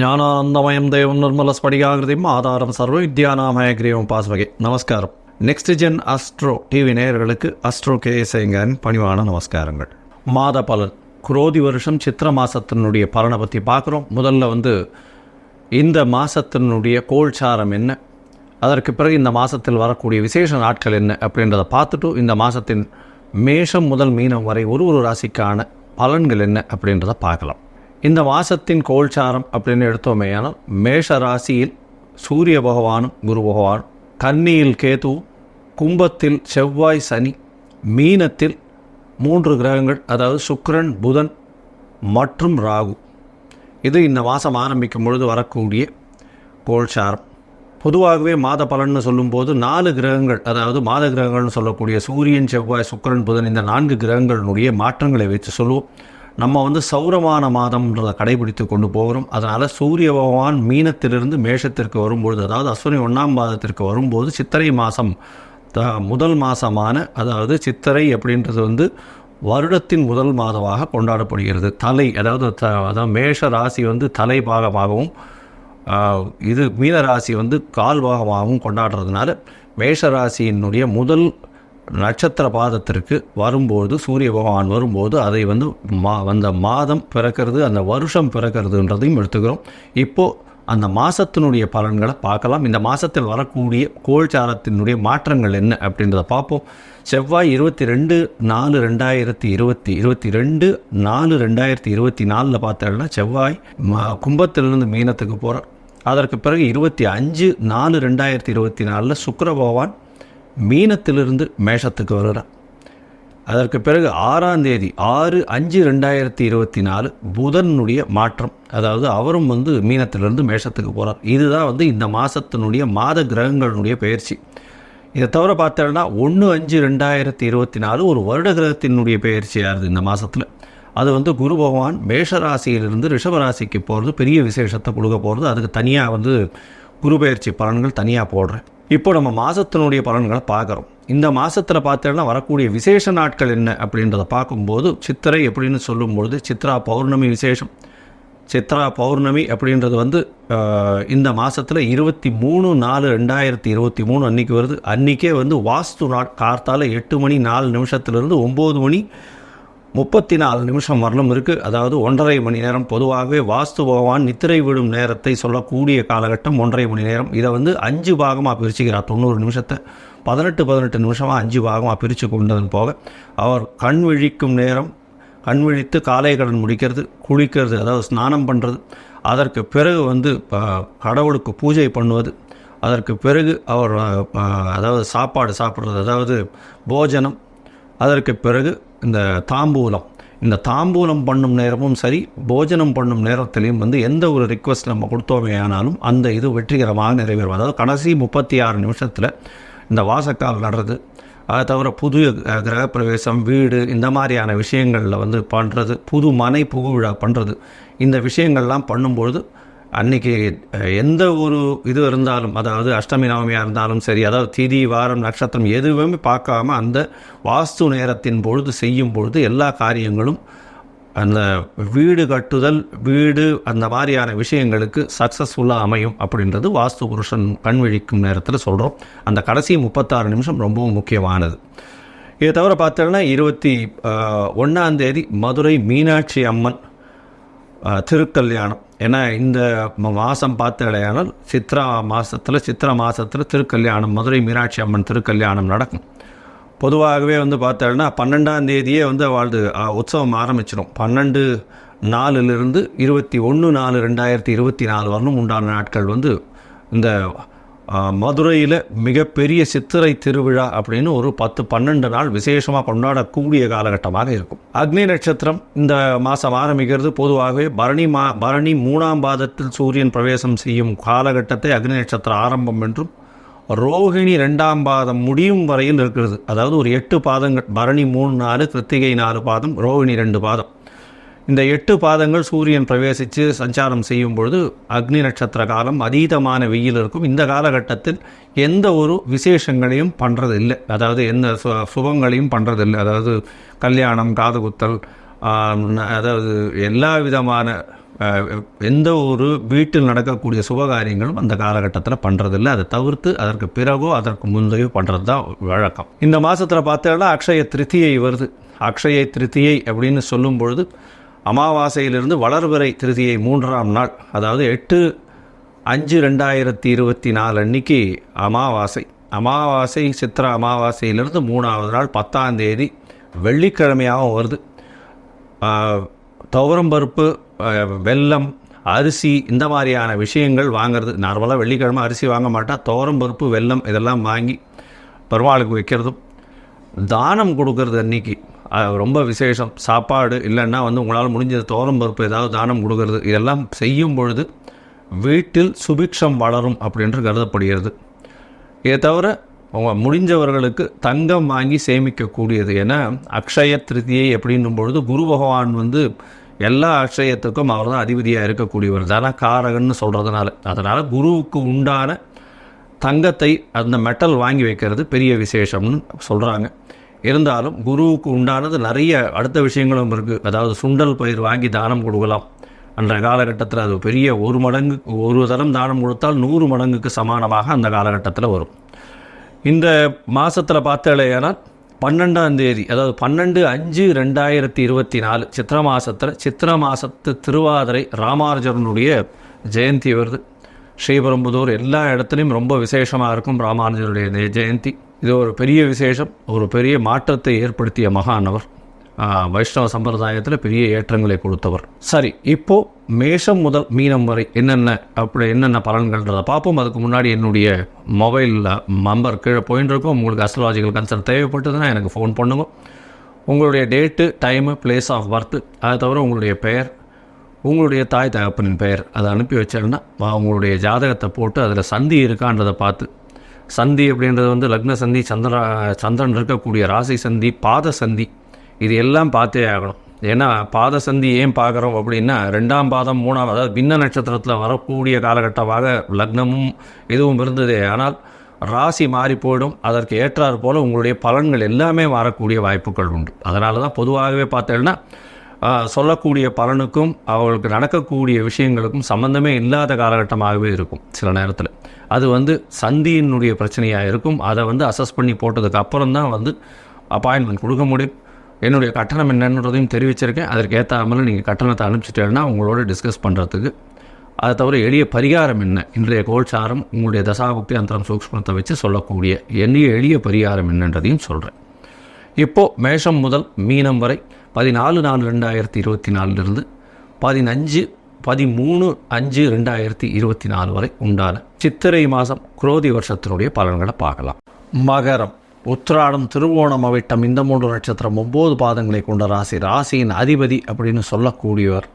ஞானானந்தமயம் தேவம் நிர்மல ஸ்படிகாகிருதியும் ஆதாரம் சர்வ வித்யாநாமயகிரியும் பாஸ்வகை நமஸ்காரம். நெக்ஸ்ட் ஜென் அஸ்ட்ரோ டிவி நேயர்களுக்கு அஸ்ட்ரோ கே சேங்கன் பணிவான நமஸ்காரங்கள். மாத பலன். குரோதி வருஷம் சித்திர மாதத்தினுடைய பலனை பற்றி பார்க்குறோம். முதல்ல வந்து இந்த மாதத்தினுடைய கோல்சாரம் என்ன? அதற்கு பிறகு இந்த மாதத்தில் வரக்கூடிய விசேஷ நாட்கள் என்ன? அப்படின்றத பார்த்துட்டு இந்த மாதத்தின் மேஷம் முதல் மீனம் வரை ஒரு ஒரு ராசிக்கான பலன்கள் என்ன? அப்படின்றத பார்க்கலாம். இந்த மாதத்தின் கோல்சாரம் அப்படின்னு எடுத்தோமேயானால் மேஷ ராசியில் சூரிய பகவானும் குரு பகவானும் கன்னியில் கேது கும்பத்தில் செவ்வாய் சனி மீனத்தில் மூன்று கிரகங்கள் அதாவது சுக்ரன் புதன் மற்றும் ராகு. இது இந்த மாதம் ஆரம்பிக்கும் பொழுது வரக்கூடிய கோல்சாரம். பொதுவாகவே மாத பலன்னு சொல்லும்போது நாலு கிரகங்கள் அதாவது மாத கிரகங்கள்னு சொல்லக்கூடிய சூரியன் செவ்வாய் சுக்கரன் புதன் இந்த நான்கு கிரகங்களினுடைய மாற்றங்களை வைத்து சொல்லுவோம். நம்ம வந்து சௌரமான மாதம்ன்றதை கடைபிடித்து கொண்டு போகிறோம். அதனால் சூரிய பகவான் மீனத்திலிருந்து மேஷத்திற்கு வரும்பொழுது அதாவது அஸ்வினி ஒன்றாம் மாதத்திற்கு வரும்போது சித்திரை மாதம் த முதல் மாதமான அதாவது சித்திரை அப்படின்றது வந்து வருடத்தின் முதல் மாதமாக கொண்டாடப்படுகிறது. தலை அதாவது த அதாவது மேஷ ராசி வந்து தலை பாகமாகவும் இது மீன ராசி வந்து கால் பாகமாகவும் கொண்டாடுறதுனால மேஷ ராசியினுடைய முதல் நட்சத்திர பாதத்திற்கு வரும்போது சூரிய பகவான் வரும்போது அதை வந்து மா அந்த மாதம் பிறக்கிறது அந்த வருஷம் பிறக்கிறதுன்றதையும் எடுத்துக்கிறோம். இப்போது அந்த மாதத்தினுடைய பலன்களை பார்க்கலாம். இந்த மாதத்தில் வரக்கூடிய கோல்சாரத்தினுடைய மாற்றங்கள் என்ன அப்படின்றத பார்ப்போம். செவ்வாய் இருபத்தி ரெண்டு நாலு ரெண்டாயிரத்தி இருபத்தி இருபத்தி ரெண்டு நாலு ரெண்டாயிரத்தி இருபத்தி நாலில் பார்த்தோம்னா செவ்வாய் கும்பத்திலிருந்து மீனத்துக்கு போகிறார் அதற்கு பிறகு இருபத்தி அஞ்சு நாலு ரெண்டாயிரத்தி இருபத்தி நாலில் சுக்கர பகவான் மீனத்திலிருந்து மேஷத்துக்கு வருகிறார் அதற்கு பிறகு ஆறாம் தேதி ஆறு அஞ்சு ரெண்டாயிரத்தி இருபத்தி நாலு புதனுடைய மாற்றம். அதாவது அவரும் வந்து மீனத்திலிருந்து மேஷத்துக்கு போகிறார் இதுதான் வந்து இந்த மாதத்தினுடைய மாத கிரகங்களுடைய பயிற்சி இதை தவிர பார்த்தோம்னா ஒன்று அஞ்சு ரெண்டாயிரத்தி இருபத்தி நாலு ஒரு வருட கிரகத்தினுடைய பயிற்சியாகுது இந்த மாதத்தில் அது வந்து குரு பகவான் மேஷ ராசியிலிருந்து ராசிக்கு போகிறது பெரிய விசேஷத்தை கொடுக்க போகிறது அதுக்கு தனியாக வந்து குரு பயிற்சி பலன்கள் தனியாக போடுறேன். இப்போ நம்ம மாதத்தினுடைய பலன்களை பார்க்குறோம். இந்த மாதத்தில் பார்த்தீங்கன்னா வரக்கூடிய விசேஷ நாட்கள் என்ன அப்படின்றத பார்க்கும்போது சித்திரை எப்படின்னு சொல்லும்பொழுது சித்ரா பௌர்ணமி விசேஷம். சித்ரா பௌர்ணமி அப்படின்றது வந்து இந்த மாதத்தில் இருபத்தி மூணு நாலு ரெண்டாயிரத்தி இருபத்தி மூணு அன்னைக்கு வருது. அன்றைக்கே வந்து வாஸ்து நாட் கார்த்தால் எட்டு மணி நாலு நிமிஷத்துலேருந்து ஒம்பது மணி முப்பத்தி நாலு நிமிஷம் வரலும் இருக்குது அதாவது ஒன்றரை மணி நேரம் பொதுவாகவே வாஸ்து பகவான் நித்திரை விடும் நேரத்தை சொல்லக்கூடிய காலகட்டம் ஒன்றரை மணி நேரம். இதை வந்து அஞ்சு பாகமாக பிரிச்சுக்கிறார். தொண்ணூறு நிமிஷத்தை. பதினெட்டு பதினெட்டு நிமிஷமாக அஞ்சு பாகமாக பிரித்து கொண்டதன் போக அவர் கண் விழிக்கும் நேரம் கண் விழித்து காலை கடன் முடிக்கிறது குளிக்கிறது அதாவது ஸ்நானம் பண்ணுறது அதற்கு பிறகு வந்து ப- கடவுளுக்கு பூஜை பண்ணுவது. அதற்கு பிறகு அவர் அதாவது சாப்பாடு சாப்பிட்றது. அதாவது போஜனம். அதற்கு பிறகு இந்த தாம்பூலம் இந்த தாம்பூலம் பண்ணும் நேரமும் சரி போஜனம் பண்ணும் நேரத்திலையும் வந்து எந்த ஒரு ரிக்வஸ்ட் நம்ம கொடுத்தோமே ஆனாலும் அந்த இது வெற்றிகரமாக நிறைவேறும். அதாவது கடைசி முப்பத்தி ஆறு நிமிஷத்தில் இந்த வாசக்கால் நடுறது அதை தவிர புது கிரகப்பிரவேசம் வீடு இந்த மாதிரியான விஷயங்களில் வந்து பண்ணுறது புது மனை புகு விழா பண்ணுறது இந்த விஷயங்கள்லாம் பண்ணும்பொழுது அன்னைக்கு எந்த ஒரு இது இருந்தாலும் அதாவது அஷ்டமி நவமியாக இருந்தாலும் சரி அதாவது திதி வாரம் நட்சத்திரம் எதுவுமே பார்க்காம அந்த வாஸ்து நேரத்தின் பொழுது செய்யும் பொழுது எல்லா காரியங்களும் அந்த வீடு கட்டுதல் வீடு அந்த மாதிரியான விஷயங்களுக்கு சக்ஸஸ்ஃபுல்லாக அமையும் அப்படின்றது வாஸ்து புருஷன் கண் விழிக்கும் நேரத்தில் சொல்கிறோம் அந்த கடைசி முப்பத்தாறு நிமிஷம் ரொம்பவும் முக்கியமானது. இதை தவிர பார்த்தோன்னா இருபத்தி ஒன்றாந்தேதி மதுரை மீனாட்சி அம்மன் திருக்கல்யாணம். ஏன்னா இந்த மாதம் பார்த்தடையானால் சித்ரா மாதத்தில் சித்திரை மாதத்தில் திருக்கல்யாணம் மதுரை மீனாட்சி அம்மன் திருக்கல்யாணம் நடக்கும். பொதுவாகவே வந்து பார்த்தோன்னா பன்னெண்டாம் தேதியே வந்து வாழ்ந்து உற்சவம் ஆரம்பிச்சிடும் பன்னெண்டு நாலுலேருந்து இருபத்தி ஒன்று நாலு ரெண்டாயிரத்தி இருபத்தி நாலு வரணும் உண்டான நாட்கள் வந்து இந்த மதுரையில் மிகப்பெரிய சித்திரை திருவிழா அப்படின்னு ஒரு பத்து பன்னெண்டு நாள் விசேஷமாக கொண்டாடக்கூடிய காலகட்டமாக இருக்கும். அக்னி நட்சத்திரம் இந்த மாதம் ஆரம்பிக்கிறது பொதுவாகவே பரணி மா பரணி மூணாம் பாதத்தில் சூரியன் பிரவேசம் செய்யும் காலகட்டத்தை அக்னி நட்சத்திரம் ஆரம்பம் என்றும் ரோகிணி ரெண்டாம் பாதம் முடியும் வரையில் இருக்கிறது. அதாவது ஒரு எட்டு பாதங்கள் பரணி மூணு நாலு கிருத்திகை நாலு பாதம் ரோகிணி ரெண்டு பாதம். இந்த எட்டு பாதங்கள் சூரியன் பிரவேசித்து சஞ்சாரம் செய்யும் பொழுது அக்னி நட்சத்திர காலம் அதீதமான வெயில் இருக்கும். இந்த காலகட்டத்தில் எந்த ஒரு விசேஷங்களையும் பண்ணுறது இல்லை அதாவது எந்த சு சுபங்களையும் பண்ணுறது இல்லை அதாவது கல்யாணம் காது குத்தல் அதாவது எல்லா விதமான எந்த ஒரு வீட்டில் நடக்கக்கூடிய சுபகாரியங்களும் அந்த காலகட்டத்தில் பண்ணுறதில்ல அதை தவிர்த்து அதற்கு பிறகோ அதற்கு முந்தையோ பண்ணுறது தான் வழக்கம். இந்த மாதத்தில் பார்த்தோன்னா அக்ஷய திருத்தியை வருது. அக்ஷய திருத்தியை அப்படின்னு சொல்லும் பொழுது அமாவாசையிலிருந்து வளர்பிறை திருதியை மூன்றாம் நாள் அதாவது எட்டு அஞ்சு ரெண்டாயிரத்தி இருபத்தி நாலு அன்னைக்கு அமாவாசை. அமாவாசை சித்திர அமாவாசையிலிருந்து மூணாவது நாள் பத்தாம் தேதி வெள்ளிக்கிழமையாகவும் வருது. துவரம் துவரம்பருப்பு வெல்லம் அரிசி இந்த மாதிரியான விஷயங்கள் வாங்குறது. நார்மலாக வெள்ளிக்கிழமை அரிசி வாங்க மாட்டா துவரம்பருப்பு வெல்லம் இதெல்லாம் வாங்கி பெருமாளுக்கு வைக்கிறதும். தானம் கொடுக்கறது அன்னைக்கு. ரொம்ப விசேஷம். சாப்பாடு இல்லைன்னா வந்து உங்களால் முடிஞ்ச துவரம்பருப்பு ஏதாவது தானம் கொடுக்கறது. இதெல்லாம் செய்யும் பொழுது வீட்டில் சுபிக்ஷம் வளரும் அப்படின்று கருதப்படுகிறது. இதை தவிர உங்கள் முடிஞ்சவர்களுக்கு தங்கம் வாங்கி சேமிக்கக்கூடியது ஏன்னா அக்ஷய திருதியை அப்படின்னும் பொழுது குரு பகவான் வந்து எல்லா அக்ஷயத்துக்கும் அவர் தான் அதிபதியாக இருக்கக்கூடியவர். தான காரகன்னு சொல்கிறதுனால அதனால் குருவுக்கு உண்டான தங்கத்தை அந்த மெட்டல் வாங்கி வைக்கிறது பெரிய விசேஷம்னு சொல்கிறாங்க இருந்தாலும் குருவுக்கு உண்டானது நிறைய அடுத்த விஷயங்களும் இருக்குது அதாவது சுண்டல் பயிர் வாங்கி தானம் கொடுக்கலாம். அன்றைய காலகட்டத்தில் அது பெரிய ஒரு மடங்கு ஒரு தரம் தானம் கொடுத்தால் நூறு மடங்குக்கு சமானமாக அந்த காலகட்டத்தில் வரும். இந்த மாதத்தில் பார்த்தாலேயானால் பன்னெண்டாம் தேதி அதாவது பன்னெண்டு அஞ்சு ரெண்டாயிரத்தி இருபத்தி நாலு சித்திர மாதத்தில் சித்திர மாதத்து திருவாதிரை ராமானுஜரனுடைய ஜெயந்தி வருது. ஸ்ரீபெரும்புதூர் எல்லா இடத்துலையும் ரொம்ப விசேஷமாக இருக்கும் ராமானுஜருடைய ஜெயந்தி. இது ஒரு பெரிய விசேஷம் ஒரு பெரிய மாற்றத்தை ஏற்படுத்திய மகானவர். வைஷ்ணவ சம்பிரதாயத்தில் பெரிய ஏற்றங்களை கொடுத்தவர். சரி இப்போது மேஷம் முதல் மீனம் வரை என்னென்ன அப்படி என்னென்ன பலன்கள்ன்றதை பார்ப்போம். அதுக்கு முன்னாடி என்னுடைய மொபைலில் நம்பர் கீழே போயின்னு இருக்கும். உங்களுக்கு அஸ்ட்ராலஜிக்கல் கன்சல்ட் தேவைப்பட்டதுன்னா எனக்கு ஃபோன் பண்ணுங்க. உங்களுடைய date time place of birth அதை தவிர உங்களுடைய பெயர் உங்களுடைய தாய் தகப்பனின் பெயர் அதை அனுப்பி வச்சேன்னா உங்களுடைய ஜாதகத்தை போட்டு அதில் சந்தி இருக்கான்றதை பார்த்து சந்தி அப்படின்றது வந்து லக்ன சந்தி சந்திரா சந்திரன் இருக்கக்கூடிய ராசி சந்தி பாத சந்தி. இது எல்லாம் பார்த்தே ஆகணும். ஏன்னா பாத சந்தி ஏன் பார்க்குறோம் அப்படின்னா ரெண்டாம் பாதம் மூணாம் அதாவது பின்ன நட்சத்திரத்தில் வரக்கூடிய காலகட்டமாக லக்னமும் இதுவும் இருந்ததே. ஆனால் ராசி மாறி போயிடும். அதற்கு ஏற்றாற் போல் உங்களுடைய பலன்கள் எல்லாமே மாறக்கூடிய வாய்ப்புகள் உண்டு. அதனால தான் பொதுவாகவே பார்த்தேன்னா சொல்லக்கூடிய பலனுக்கும் அவர்களுக்கு நடக்கக்கூடிய விஷயங்களுக்கும் சம்பந்தமே இல்லாத காலகட்டமாகவே இருக்கும் சில நேரத்தில். அது வந்து சந்தியினுடைய பிரச்சனையாக இருக்கும். அதை வந்து அசஸ் பண்ணி போட்டதுக்கு அப்புறம் தான் வந்து அப்பாயின்மெண்ட் கொடுக்க முடியும். என்னுடைய கட்டணம் என்னன்றதையும் தெரிவிச்சிருக்கேன். அதற்கு ஏற்றாமல் நீங்கள் கட்டணத்தை அனுப்பிச்சிட்டேன்னா உங்களோட டிஸ்கஸ் பண்ணுறதுக்கு அதை தவிர எளிய பரிகாரம் என்ன? இன்றைய கோல்சாரம் உங்களுடைய தசாபக்தி அந்தரம் சூக்ஷ்மத்தை வச்சு சொல்லக்கூடிய எளிய எளிய பரிகாரம் என்னன்றதையும் சொல்கிறேன் இப்போது மேஷம் முதல் மீனம் வரை பதினாலு நாலு ரெண்டாயிரத்தி இருபத்தி நாலுலேருந்து பதினஞ்சு பதிமூணு அஞ்சு ரெண்டாயிரத்தி இருபத்தி நாலு வரை உண்டான சித்திரை மாதம் குரோதி வருஷத்தினுடைய பலன்களை பார்க்கலாம். மகரம். உத்திராடம் திருவோணம் அவிட்டம் இந்த மூன்று நட்சத்திரம் ஒம்பது பாதங்களை கொண்ட ராசி ராசியின் அதிபதி அப்படின்னு சொல்லக்கூடியவர்.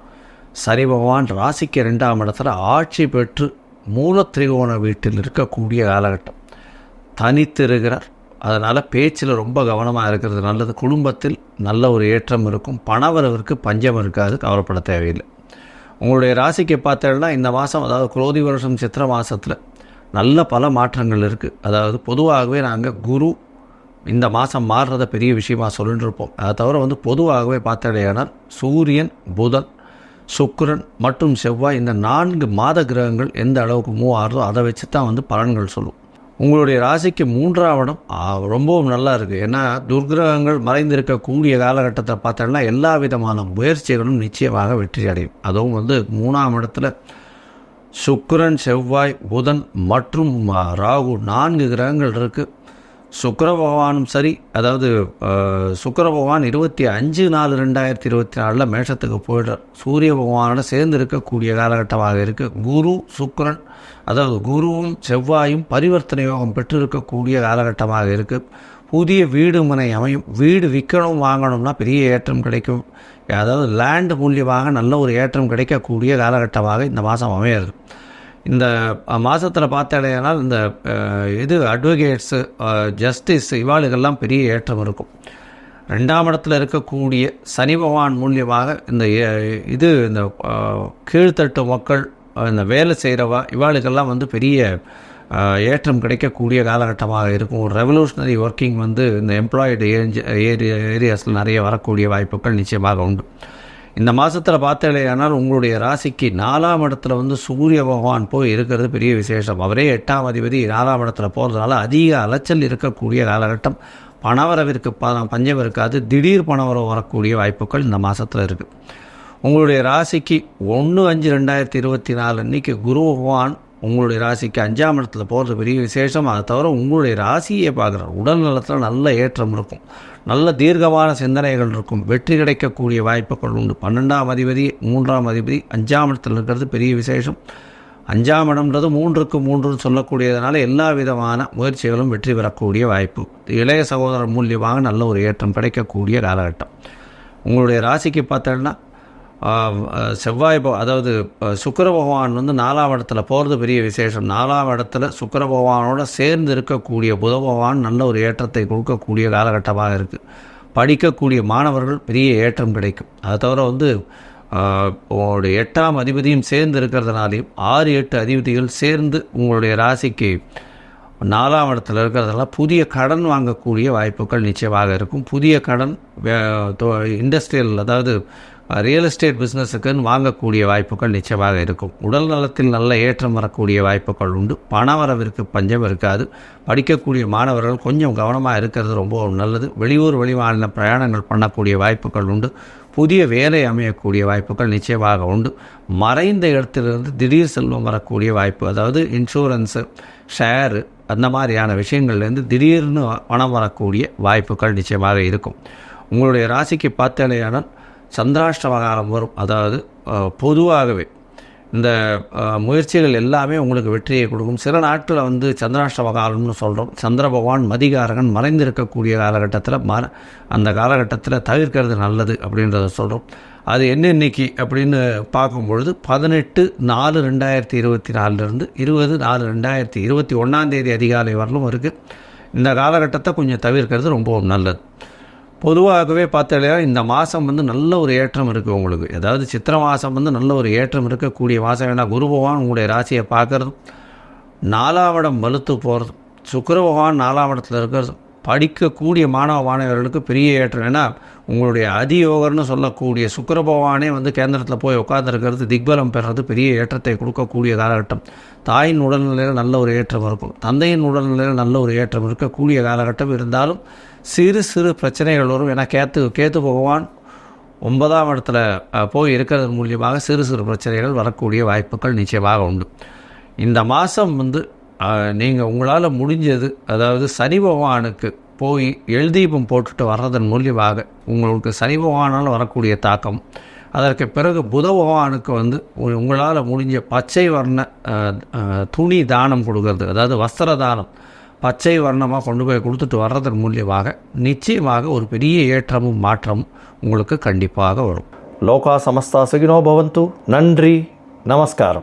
சரி பகவான் ராசிக்கு ரெண்டாம் இடத்துல ஆட்சி பெற்று மூலத்திரிகோண வீட்டில் இருக்கக்கூடிய காலகட்டம். தனித்திருகிறார் அதனால் பேச்சில் ரொம்ப கவனமாக இருக்கிறது நல்லது. குடும்பத்தில் நல்ல ஒரு ஏற்றம் இருக்கும். பணவரவிற்கு பஞ்சம் இருக்காது. கவலைப்பட தேவையில்லை. உங்களுடைய ராசிக்கு பார்த்தேன்னா இந்த மாதம் அதாவது குரோதி வருஷம் சித்திர மாதத்தில் நல்ல பல மாற்றங்கள் இருக்குது அதாவது பொதுவாகவே நாங்கள் குரு இந்த மாதம் மாறுறத பெரிய விஷயமாக சொல்லிட்டு இருப்போம். அதை தவிர வந்து பொதுவாகவே பார்த்தடையானால் சூரியன் புதன் சுக்கரன் மற்றும் செவ்வாய் இந்த நான்கு மாத கிரகங்கள் எந்த அளவுக்கு மூவ் ஆகுதோ அதை வச்சு தான் வந்து பலன்கள் சொல்லும். உங்களுடைய ராசிக்கு மூன்றாம் இடம் ரொம்பவும் நல்லா இருக்குது ஏன்னா துர்கிரகங்கள் மறைந்திருக்கக்கூடிய காலகட்டத்தை பார்த்தோம்னா எல்லா விதமான முயற்சிகளும் நிச்சயமாக வெற்றி அடையும். அதுவும் வந்து மூணாம் இடத்துல சுக்கிரன் செவ்வாய் புதன் மற்றும் ராகு நான்கு கிரகங்கள் இருக்குது சுக்கர பகவானும் சரி அதாவது சுக்கர பகவான் இருபத்தி அஞ்சு நாலு ரெண்டாயிரத்தி இருபத்தி நாலில் மேஷத்துக்கு போயிடுறார். சூரிய பகவானோட சேர்ந்து இருக்கக்கூடிய காலகட்டமாக இருக்குது குரு சுக்கரன் அதாவது குருவும் செவ்வாயும் பரிவர்த்தனை யோகம் பெற்றிருக்கக்கூடிய காலகட்டமாக இருக்குது புதிய வீடு முனை அமையும். வீடு விற்கணும் வாங்கணும்னா பெரிய ஏற்றம் கிடைக்கும். அதாவது லேண்டு மூலியமாக நல்ல ஒரு ஏற்றம் கிடைக்கக்கூடிய காலகட்டமாக இந்த மாதம் அமையாது இந்த மாதத்தில் பார்த்தாலேனால் இந்த இது அட்வொகேட்ஸு ஜஸ்டிஸ் இவாளுகள்லாம் பெரிய ஏற்றம் இருக்கும். ரெண்டாம் இடத்துல இருக்கக்கூடிய சனி பகவான் மூலியமாக இந்த இது இந்த கீழ்த்தட்டு மக்கள் இந்த வேலை செய்கிறவா இவாளுக்கெல்லாம் வந்து பெரிய ஏற்றம் கிடைக்கக்கூடிய காலகட்டமாக இருக்கும். ஒரு ரெவல்யூஷனரி ஒர்க்கிங் வந்து இந்த எம்ப்ளாய்டு ஏரியா ஏரியாஸில் நிறைய வரக்கூடிய வாய்ப்புகள் நிச்சயமாக உண்டு. இந்த மாதத்தில் பார்த்தேனால் உங்களுடைய ராசிக்கு நாலாம் இடத்துல வந்து சூரிய பகவான் போய் இருக்கிறது பெரிய விசேஷம். அவரே எட்டாம் அதிபதி நாலாம் இடத்துல போகிறதுனால அதிக அலைச்சல் இருக்கக்கூடிய காலகட்டம். பணவரவிற்கு ப பஞ்சம் இருக்காது. திடீர் பணவரவு வரக்கூடிய வாய்ப்புகள் இந்த மாதத்தில் இருக்குது உங்களுடைய ராசிக்கு ஒன்று அஞ்சு ரெண்டாயிரத்தி இருபத்தி நாலு அன்னைக்கு குரு பகவான் உங்களுடைய ராசிக்கு அஞ்சாம் இடத்துல போகிறது பெரிய விசேஷம். அதை தவிர உங்களுடைய ராசியை பார்க்குறார் உடல் நலத்தில் நல்ல ஏற்றம் இருக்கும். நல்ல தீர்க்கமான சிந்தனைகள் இருக்கும். வெற்றி கிடைக்கக்கூடிய வாய்ப்புகள் உண்டு. பன்னெண்டாம் அதிபதி மூன்றாம் அதிபதி அஞ்சாம் இடத்தில் இருக்கிறது பெரிய விசேஷம். அஞ்சாம் இடம்ன்றது மூன்றுக்கு மூன்றுன்னு சொல்லக்கூடியதுனால எல்லா விதமான முயற்சிகளும் வெற்றி பெறக்கூடிய வாய்ப்பு. இளைய சகோதரர் மூலியமாக நல்ல ஒரு ஏற்றம் கிடைக்கக்கூடிய காலகட்டம். உங்களுடைய ராசிக்கு பார்த்தோன்னா செவ்வாய் அதாவது சுக்கர பகவான் வந்து நாலாம் இடத்துல போகிறது பெரிய விசேஷம். நாலாம் இடத்துல சுக்கர பகவானோட சேர்ந்து இருக்கக்கூடிய புத பகவான் நல்ல ஒரு ஏற்றத்தை கொடுக்கக்கூடிய காலகட்டமாக இருக்குது படிக்கக்கூடிய மாணவர்கள் பெரிய ஏற்றம் கிடைக்கும். அதை தவிர வந்து உங்களுடைய எட்டாம் அதிபதியும் சேர்ந்து இருக்கிறதுனாலையும் ஆறு எட்டு அதிபதிகள் சேர்ந்து உங்களுடைய ராசிக்கு நாலாம் இடத்துல இருக்கிறதெல்லாம் புதிய கடன் வாங்கக்கூடிய வாய்ப்புகள் நிச்சயமாக இருக்கும். புதிய கடன் இண்டஸ்ட்ரியல் அதாவது ரியல் எஸ்டேட் பிஸ்னஸுக்குன்னு வாங்கக்கூடிய வாய்ப்புகள் நிச்சயமாக இருக்கும். உடல் நலத்தில் நல்ல ஏற்றம் வரக்கூடிய வாய்ப்புகள் உண்டு. பணவரவிற்கு பஞ்சம் இருக்காது. படிக்கக்கூடிய மாணவர்கள் கொஞ்சம் கவனமாக இருக்கிறது ரொம்ப நல்லது. வெளியூர் வெளிமாநில பிரயாணங்கள் பண்ணக்கூடிய வாய்ப்புகள் உண்டு. புதிய வேலை அமையக்கூடிய வாய்ப்புகள் நிச்சயமாக உண்டு. மறைந்த இடத்திலிருந்து திடீர் செல்வம் வரக்கூடிய வாய்ப்பு அதாவது இன்சூரன்ஸு ஷேரு அந்த மாதிரியான விஷயங்கள்லேருந்து திடீர்னு பணம் வரக்கூடிய வாய்ப்புகள் நிச்சயமாக இருக்கும். உங்களுடைய ராசிக்கு சந்திராஷ்டம காலம் வரும். அதாவது பொதுவாகவே இந்த முயற்சிகள் எல்லாமே உங்களுக்கு வெற்றியை கொடுக்கும். சில நாட்களில் வந்து சந்திராஷ்டம காலம்னு சொல்கிறோம் சந்திர பகவான் மதிகாரகன் மறைந்திருக்கக்கூடிய காலகட்டத்தில் மர அந்த காலகட்டத்தில் தவிர்க்கிறது நல்லது அப்படின்றத சொல்கிறோம் அது என்ன இன்னைக்கு அப்படின்னு பார்க்கும்பொழுது பதினெட்டு நாலு ரெண்டாயிரத்தி இருபத்தி நாலுலேருந்து இருபது நாலு ரெண்டாயிரத்தி இருபத்தி ஒன்றாந்தேதி அதிகாலை வரலும் இருக்குது இந்த காலகட்டத்தை கொஞ்சம் தவிர்க்கிறது ரொம்பவும் நல்லது. பொதுவாகவே பார்த்தாலே இந்த மாதம் வந்து நல்ல ஒரு ஏற்றம் இருக்குது உங்களுக்கு. அதாவது சித்திரை மாதம் வந்து நல்ல ஒரு ஏற்றம் இருக்கக்கூடிய மாதம் ஏன்னா குரு பகவான் உங்களுடைய ராசியை பார்க்குறதும் நாலாவடம் வலுத்து போகிறதும் சுக்கர பகவான் நாலாம் இடத்துல இருக்கிறதும் படிக்கக்கூடிய மாணவ மாணவர்களுக்கு பெரிய ஏற்றம். ஏன்னா உங்களுடைய அதியோகர்னு சொல்லக்கூடிய சுக்கிர பகவானே வந்து கேந்திரத்தில் போய் உட்காந்துருக்கிறது திக்பலம் பெறுறது பெரிய ஏற்றத்தை கொடுக்கக்கூடிய காலகட்டம். தாயின் உடல்நிலையில் நல்ல ஒரு ஏற்றம் இருக்கும். தந்தையின் உடல்நிலையில் நல்ல ஒரு ஏற்றம் இருக்கக்கூடிய காலகட்டம் இருந்தாலும் சிறு சிறு பிரச்சனைகள் வரும். ஏன்னா கேத்து கேத்து பகவான் ஒன்பதாம் இடத்துல போய் இருக்கிறது மூலியமாக சிறு சிறு பிரச்சனைகள் வரக்கூடிய வாய்ப்புகள் நிச்சயமாக உண்டு. இந்த மாதம் வந்து நீங்கள் உங்களால் முடிஞ்சது அதாவது சனி பகவானுக்கு போய் எழுதீபம் போட்டுட்டு வர்றதன் மூலியமாக உங்களுக்கு சனி பகவானால் வரக்கூடிய தாக்கம். அதற்கு பிறகு புத பகவானுக்கு வந்து உங்களால் முடிஞ்ச பச்சை வர்ண துணி தானம் கொடுக்கறது அதாவது வஸ்திர தானம் பச்சை வர்ணமாக கொண்டு போய் கொடுத்துட்டு வர்றதன் மூலியமாக நிச்சயமாக ஒரு பெரிய ஏற்றமும் மாற்றமும் உங்களுக்கு கண்டிப்பாக வரும். லோகா சமஸ்தா சுகினோ பவந்து. நன்றி நமஸ்காரம்.